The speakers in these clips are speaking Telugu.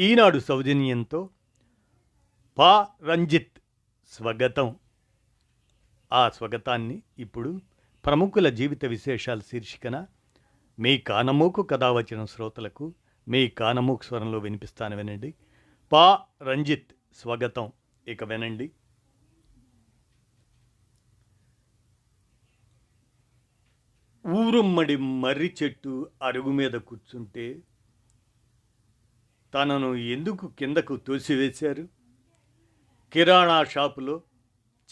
ఈనాడు సౌజన్యంతో పా రంజిత్ స్వగతం. ఆ స్వగతాన్ని ఇప్పుడు ప్రముఖుల జీవిత విశేషాల శీర్షికన మీ కానమూకు కథ వచ్చిన శ్రోతలకు మీ కానమూకు స్వరంలో వినిపిస్తాను వినండి. పా రంజిత్ స్వగతం. ఇక వినండి. ఊరుమ్మడి మర్రి చెట్టు అరుగు మీద కూర్చుంటే తనను ఎందుకు కిందకు తోసివేశారు? కిరాణా షాపులో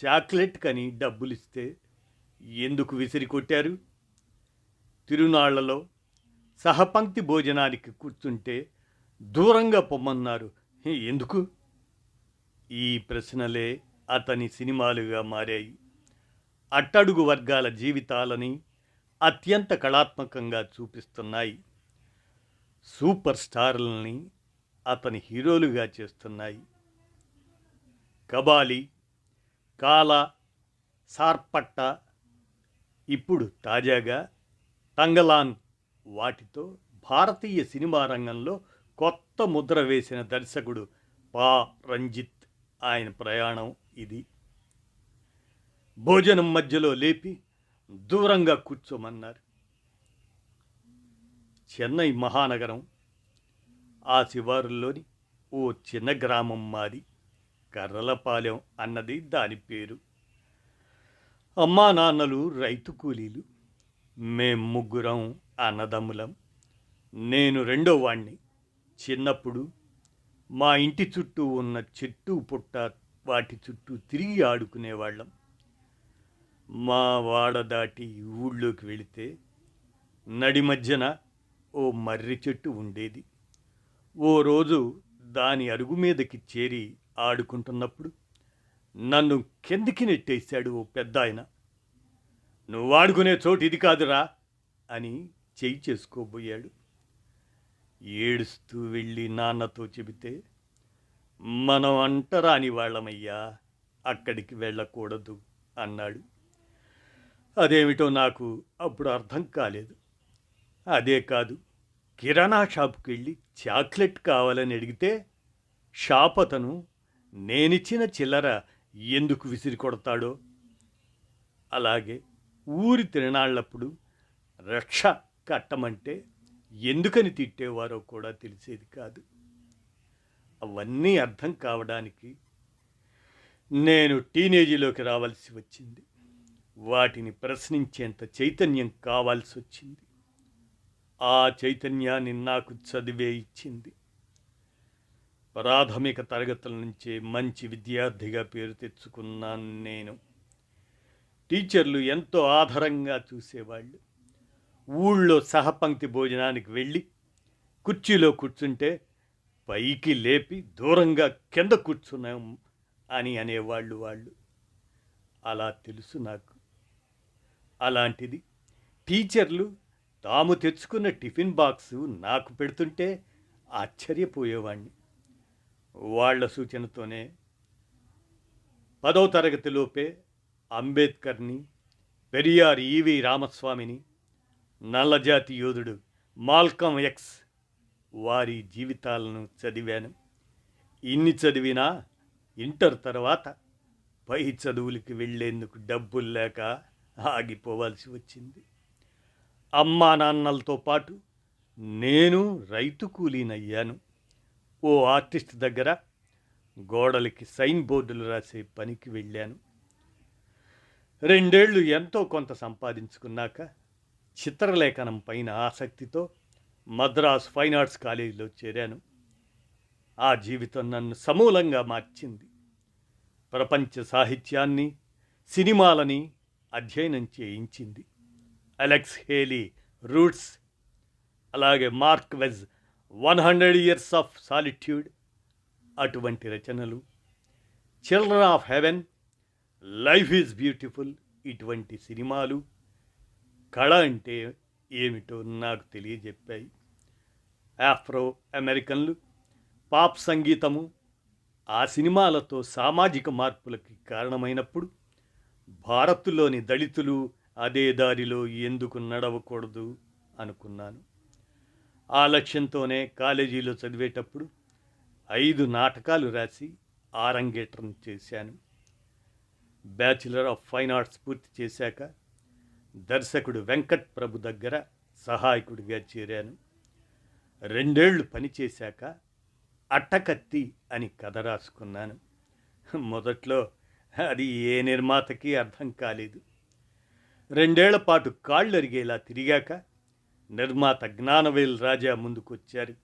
చాక్లెట్ కని డబ్బులిస్తే ఎందుకు విసిరి కొట్టారు? తిరునాళ్ళలో సహపంక్తి భోజనానికి కూర్చుంటే దూరంగా పొమ్మన్నారు. ఎందుకు? ఈ ప్రశ్నలే అతని సినిమాలుగా మారాయి. అట్టడుగు వర్గాల జీవితాలని అత్యంత కళాత్మకంగా చూపిస్తున్నాయి. సూపర్ స్టార్లని అతని హీరోలుగా చేస్తున్నాయి. కబాలి కాల సార్పట్ట ఇప్పుడు తాజాగా తంగలాన్ వాటితో భారతీయ సినిమా రంగంలో కొత్త ముద్ర వేసిన దర్శకుడు పా. రంజిత్ ఆయన ప్రయాణం ఇది. భోజనం మధ్యలో లేపి దూరంగా కూర్చోమన్నారు. చెన్నై మహానగరం ఆ శివారుల్లోని ఓ చిన్న గ్రామం మాది. కర్రలపాలెం అన్నది దాని పేరు. అమ్మా నాన్నలు రైతు కూలీలు మేం ముగ్గురం అన్నదమ్ములం. నేను రెండో వాణ్ణి. చిన్నప్పుడు మా ఇంటి చుట్టూ ఉన్న చెట్టు పుట్ట వాటి చుట్టూ తిరిగి ఆడుకునేవాళ్ళం. మా వాడ దాటి ఊళ్ళోకి వెళితే నడి మధ్యన ఓ మర్రి చెట్టు ఉండేది. ఓ రోజు దాని అరుగు మీదకి చేరి ఆడుకుంటున్నప్పుడు నన్ను కిందికి నెట్టేశాడు ఓ పెద్ద ఆయన నువ్వు ఆడుకునే చోటు ఇది కాదురా అని చేయి చేసుకోబోయాడు. ఏడుస్తూ వెళ్ళి నాన్నతో చెబితే మనం అంటరాని వాళ్ళమయ్యా అక్కడికి వెళ్ళకూడదు అన్నాడు. అదేమిటో నాకు అప్పుడు అర్థం కాలేదు. అదే కాదు కిరాణా షాప్కి వెళ్ళి చాక్లెట్ కావాలని అడిగితే షాప్ అతను నేనిచ్చిన చిల్లర ఎందుకు విసిరి కొడతాడో. అలాగే ఊరి తిరణాళ్ళప్పుడు రక్ష కట్టమంటే ఎందుకని తిట్టేవారో కూడా తెలిసేది కాదు. అవన్నీ అర్థం కావడానికి నేను టీనేజీలోకి రావాల్సి వచ్చింది. వాటిని ప్రశ్నించేంత చైతన్యం కావాల్సి వచ్చింది ఆ చైతన్యాన్ని నాకు చదివే ఇచ్చింది. ప్రాథమిక తరగతుల నుంచే మంచి విద్యార్థిగా పేరు తెచ్చుకున్నాను నేను. టీచర్లు ఎంతో ఆధారంగా చూసేవాళ్ళు. ఊళ్ళో సహపంక్తి భోజనానికి వెళ్ళి కుర్చీలో కూర్చుంటే పైకి లేపి దూరంగా కింద కూర్చున్నాం అని అనేవాళ్ళు వాళ్ళు. అలా తెలుసు నాకు. అలాంటిది టీచర్లు తాము తెచ్చుకున్న టిఫిన్ బాక్సు నాకు పెడుతుంటే ఆశ్చర్యపోయేవాణ్ణి. వాళ్ళ సూచనతోనే పదో తరగతిలోపే అంబేద్కర్ని పెరియార్ ఈవి రామస్వామిని నల్లజాతి యోధుడు మాల్కమ్ ఎక్స్ వారి జీవితాలను చదివాను. ఇన్ని చదివినా ఇంటర్ తర్వాత పై చదువులకి వెళ్ళేందుకు డబ్బులు లేక ఆగిపోవాల్సి వచ్చింది. అమ్మా నాన్నలతో పాటు నేను రైతు కూలీనయ్యాను. ఓ ఆర్టిస్ట్ దగ్గర గోడలకి సైన్ బోర్డులు రాసే పనికి వెళ్ళాను. రెండేళ్ళు ఎంతో కొంత సంపాదించుకున్నాక చిత్రలేఖనం పైన ఆసక్తితో మద్రాస్ ఫైన్ ఆర్ట్స్ కాలేజీలో చేరాను. ఆ జీవితం నన్ను సమూలంగా మార్చింది. ప్రపంచ సాహిత్యాన్ని సినిమాలని అధ్యయనం చేయించింది. అలెక్స్ హేలీ రూట్స్ అలాగే Marquez one hundred years of solitude అటువంటి రచనలు. Children of heaven life is beautiful ఇటువంటి సినిమాలు. కళ అంటే ఏమిటో నాకు తెలియజెప్పాయి. ఆఫ్రో అమెరికన్లు పాప్ సంగీతము ఆ సినిమాలతో సామాజిక మార్పులకి కారణమైనప్పుడు భారత్లోని దళితులు అదే దారిలో ఎందుకు నడవకూడదు అనుకున్నాను. ఆ లక్ష్యంతోనే కాలేజీలో చదివేటప్పుడు ఐదు నాటకాలు రాసి ఆరంగేట్రం చేశాను. బ్యాచిలర్ ఆఫ్ ఫైన్ ఆర్ట్స్ పూర్తి చేశాక దర్శకుడు వెంకట్ ప్రభు దగ్గర సహాయకుడిగా చేరాను. రెండేళ్ళు పనిచేశాక అట్టకత్తి అని కథ రాసుకున్నాను. మొదట్లో అది ఏ నిర్మాతకి అర్థం కాలేదు. రెండేళ్ళ పాటు కాళ్ళు అరిగేలా తిరిగాక నిర్మాత జ్ఞానవేల్ రాజా ముందుకొచ్చారు.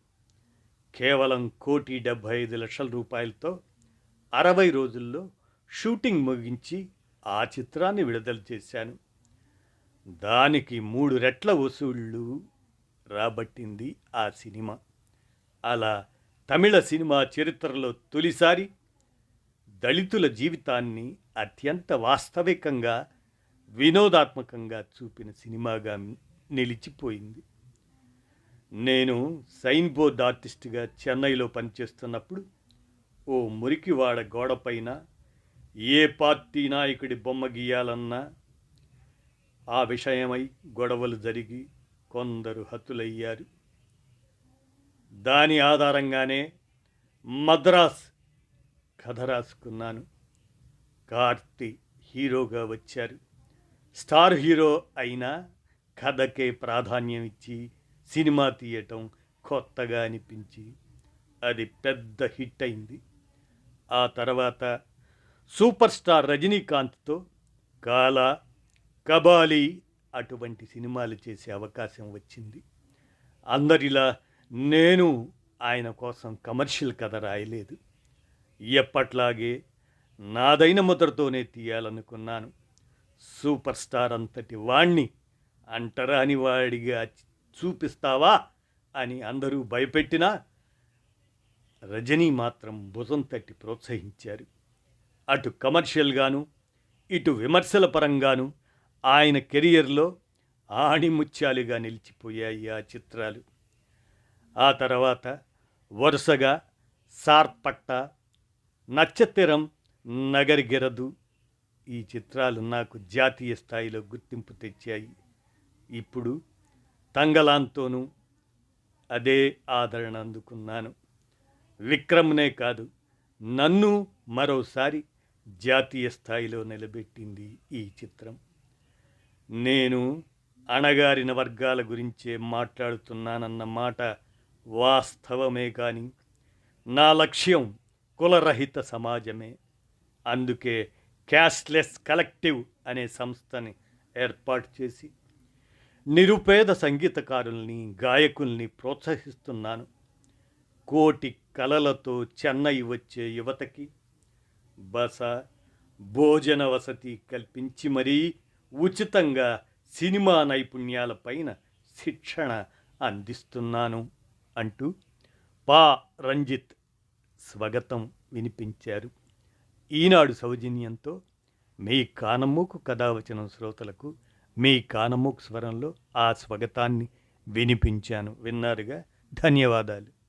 కేవలం కోటి డెబ్భై ఐదు లక్షల రూపాయలతో అరవై రోజుల్లో షూటింగ్ ముగించి ఆ చిత్రాన్ని విడుదల చేశాను. దానికి మూడు రెట్ల వసూళ్ళు రాబట్టింది ఆ సినిమా. అలా తమిళ సినిమా చరిత్రలో తొలిసారి దళితుల జీవితాన్ని అత్యంత వాస్తవికంగా వినోదాత్మకంగా చూపిన సినిమాగా నిలిచిపోయింది. నేను సైన్ బోర్డ్ ఆర్టిస్ట్గా చెన్నైలో పనిచేస్తున్నప్పుడు ఓ మురికివాడ గోడపైన ఏ పార్టీ నాయకుడి బొమ్మ గీయాలన్నా ఆ విషయమై గొడవలు జరిగి కొందరు హతులయ్యారు. దాని ఆధారంగానే మద్రాస్ కథ రాసుకున్నాను. కార్తి హీరోగా వచ్చారు. స్టార్ హీరో అయినా కథకే ప్రాధాన్యం ఇచ్చి సినిమా తీయటం కొత్తగా అనిపించి అది పెద్ద హిట్ అయింది. ఆ తర్వాత సూపర్ స్టార్ రజనీకాంత్తో కాల కబాలి అటువంటి సినిమాలు చేసే అవకాశం వచ్చింది. అందరిలా నేను ఆయన కోసం కమర్షియల్ కథ రాయలేదు. ఎప్పట్లాగే నాదైన ముద్రతోనే తీయాలనుకున్నాను. సూపర్ స్టార్ అంతటి వాణ్ణి అంటరాని వాడిగా చూపిస్తావా అని అందరూ భయపెట్టినా రజనీ మాత్రం భుజం తట్టి ప్రోత్సహించారు. అటు కమర్షియల్గాను ఇటు విమర్శల పరంగాను ఆయన కెరియర్లో ఆణిముత్యాలుగా నిలిచిపోయాయి ఆ చిత్రాలు. ఆ తర్వాత వరుసగా సార్పట్ట నచ్చతిరం నగరిగిరదు ఈ చిత్రాలు నాకు జాతీయ స్థాయిలో గుర్తింపు తెచ్చాయి. ఇప్పుడు తంగలాంతోనూ అదే ఆదరణ అందుకున్నాను. విక్రమ్నే కాదు నన్ను మరోసారి జాతీయ స్థాయిలో నిలబెట్టింది ఈ చిత్రం. నేను అణగారిన వర్గాల గురించే మాట్లాడుతున్నానన్న మాట వాస్తవమే కానీ నా లక్ష్యం కులరహిత సమాజమే. అందుకే క్యాష్లెస్ కలెక్టివ్ అనే సంస్థని ఏర్పాటు చేసి నిరుపేద సంగీతకారుల్ని గాయకుల్ని ప్రోత్సహిస్తున్నాను. కోటి కలలతో చెన్నై వచ్చే యువతకి బస భోజన వసతి కల్పించి మరీ ఉచితంగా సినిమా నైపుణ్యాలపైన శిక్షణ అందిస్తున్నాను అంటూ పా రంజిత్ స్వాగతం వినిపించారు. ఈనాడు సౌజన్యంతో మీ కానమ్మూకు కథావచనం శ్రోతలకు మీ కానమ్మూకు స్వరంలో ఆ స్వాగతాన్ని వినిపించాను. విన్నారుగా? ధన్యవాదాలు.